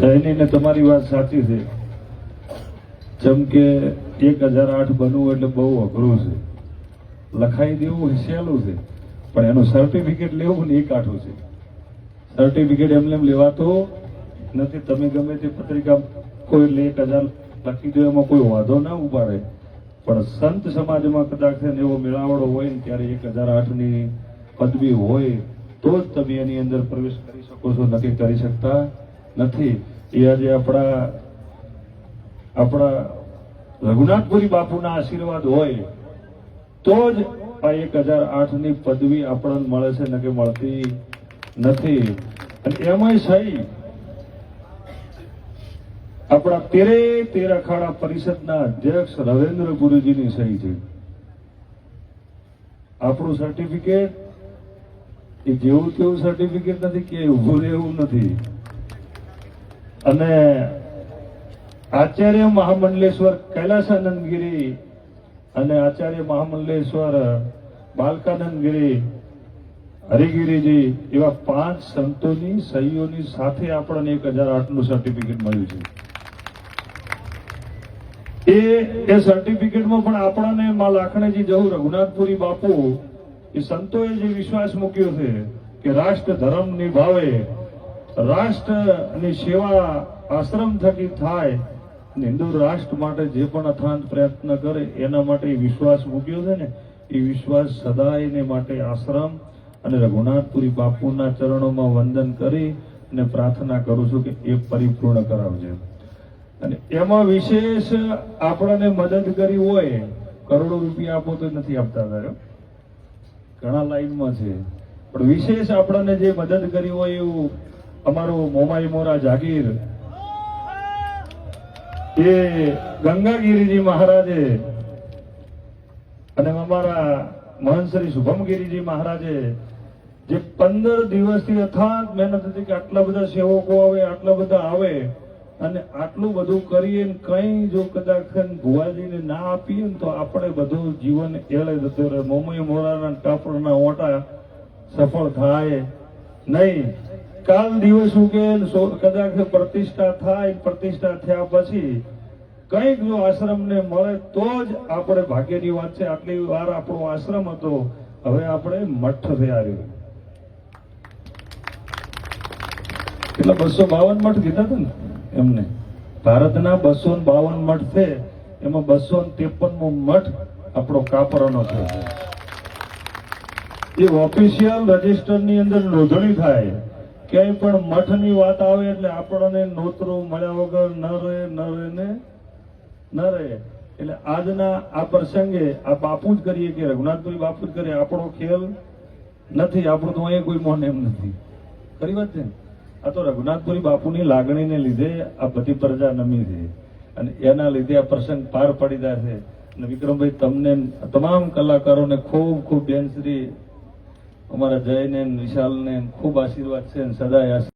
જયની તમારી વાત સાચી છે. જેમ કે એક હજાર આઠ બનવું એટલે બહુ અઘરું છે. લખાઈ દેવું સહેલું છે. પણ એનું સર્ટિફિકેટ લેવું ને એ કાઠું છે. સર્ટિફિકેટ એમને એમ લેવાતું નથી. તમે ગમે તે પત્રિકા કોઈ એટલે એક હજાર લખી દો, એમાં કોઈ વાંધો ના ઉપાડે પણ સંત સમાજમાં કદાચ એવો મેળાવડો હોય ને ત્યારે એક હજાર આઠની પદવી હોય, તો જ તમે એની અંદર પ્રવેશ કરી શકો છો. નથી કરી શકતા નથી. એ આજે આપણા આપણા રઘુનાથપુરી બાપુના આશીર્વાદ હોય, તો જ આ એક હજાર આઠની પદવી આપણને મળે છે, નકે મળતી નથી. અને એમાંય સહી, આપણા તેરે તેર અખાડા પરિષદના અધ્યક્ષ રવેન્દ્ર ગુરુજીની સહી છે. આપણું સર્ટિફિકેટ એ જેવું તેવું સર્ટિફિકેટ નથી કે ઉભું રહેવું નથી. અને આચાર્ય મહામંડલેશ્વર કૈલાસાનંદગીરી અને આચાર્ય મહામંડલેશ્વર બાલકાનંદ ગિરી હરિગીરીજી એવા પાંચ સંતોની સહીઓની સાથે આપણને એક હજાર આઠનું સર્ટિફિકેટ મળ્યું છે. એ એ સર્ટિફિકેટમાં પણ આપણને મા લાખણેજી જવું રઘુનાથપુરી બાપુ એ સંતોએ જે વિશ્વાસ મૂક્યો છે કે રાષ્ટ્ર ધર્મ નિભાવે રાષ્ટ્રની સેવા આશ્રમ થકી થાય હિન્દુ રાષ્ટ્ર માટે જે પણ અથાંત પ્રયત્ન કરે, એના માટે વિશ્વાસ મૂક્યો છે ને, એ વિશ્વાસ સદાયને માટે આશ્રમ અને રઘુનાથપુરી બાપુના ચરણોમાં વંદન કરી અને પ્રાર્થના કરું છું કે એ પરિપૂર્ણ કરાવજે. અને એમાં વિશેષ આપણને મદદ કરી હોય, કરોડો રૂપિયા આપો તો નથી આપતા તારે. ઘણા લાઈનમાં છે. પણ વિશેષ આપણને જે મદદ કરી હોય એવું અમારું મોમાઈ મોરા જાગીર. એ ગંગાગીરીજી મહારાજે અને અમારા મહંત શુભમગીરીજી મહારાજે જે પંદર દિવસથી અથાગ મહેનત કે આટલા બધા સેવકો આવે, આટલા બધા આવે, અને આટલું બધું કરીએ કઈ જો કદાચ ભુવાજીને ના આપીએ ને તો આપણે બધું જીવન એળે જતું રહે. મોમય મોરાના કાપડના ઓટા સફળ થાય નહીં. કાલ દિવસ ઉગે કદાચ પ્રતિષ્ઠા થાય, પ્રતિષ્ઠા થયા પછી કંઈક જો આશ્રમને મળે તો જ આપણે ભાગ્યની વાત છે. આટલી વાર આપણો આશ્રમ હતો, હવે આપણે મઠ થયા રહ્યો. એટલે બસો બાવન મઠ કીધા હતા ને એમને. ભારતના બસો બાવન મઠ છે, એમાં બસો ત્રેપનમો મઠ આપણો કાપરાનો છે. એ ઓફિશિયલ રજિસ્ટરની અંદર નોંધણી થાય. ક્યાંય પણ મઠની વાત આવે એટલે આપણને નોતરું મળ્યા વગર ન રહે ન રહે ને ન રહે. એટલે આજના આ પ્રસંગે આ બાપુ જ કરીએ કે રઘુનાથપુરી બાપુ જ કરીએ આપણો ખેલ નથી, આપણું તો અહીંયા કોઈ મોન એમ નથી. ખરી વાત છે આ તો રઘુનાથપુરી બાપુની લાગણીને લીધે આ બધી પ્રજા નમી છે અને એના લીધે આ પ્રસંગ પાર પડી જાય છે. અને વિક્રમભાઈ, તમને તમામ કલાકારોને ખૂબ ખૂબ બેનશ્રી અમારા જયને વિશાલને ખૂબ આશીર્વાદ છે અને સદાય